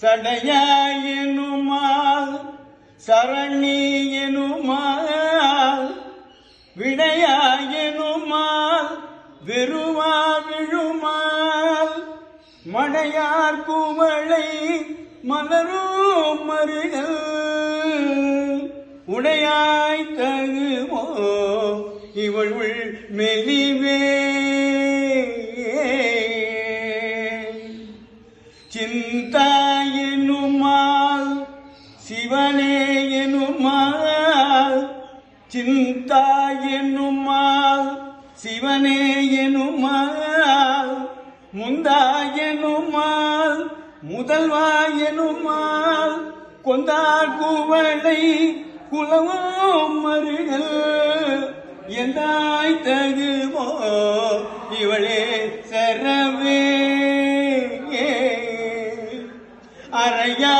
சடையாயினுமால் சரணி விடையாயினுமால் விருவா விழுமால் மடையார் குவளை மலரும் மருகள் உடையாய் தகுமோ இவள் மெலிவே. சிந்தாயனுமால் சிவனே எனுமால் சிந்தாயனுமால் சிவனே எனுமால் முந்தாயனுமால் முதல்வாயனுமால் கொந்தார் குவளை குலவும் மருகள் எந்தாய் தகுமோ இவளே சரவே அறையா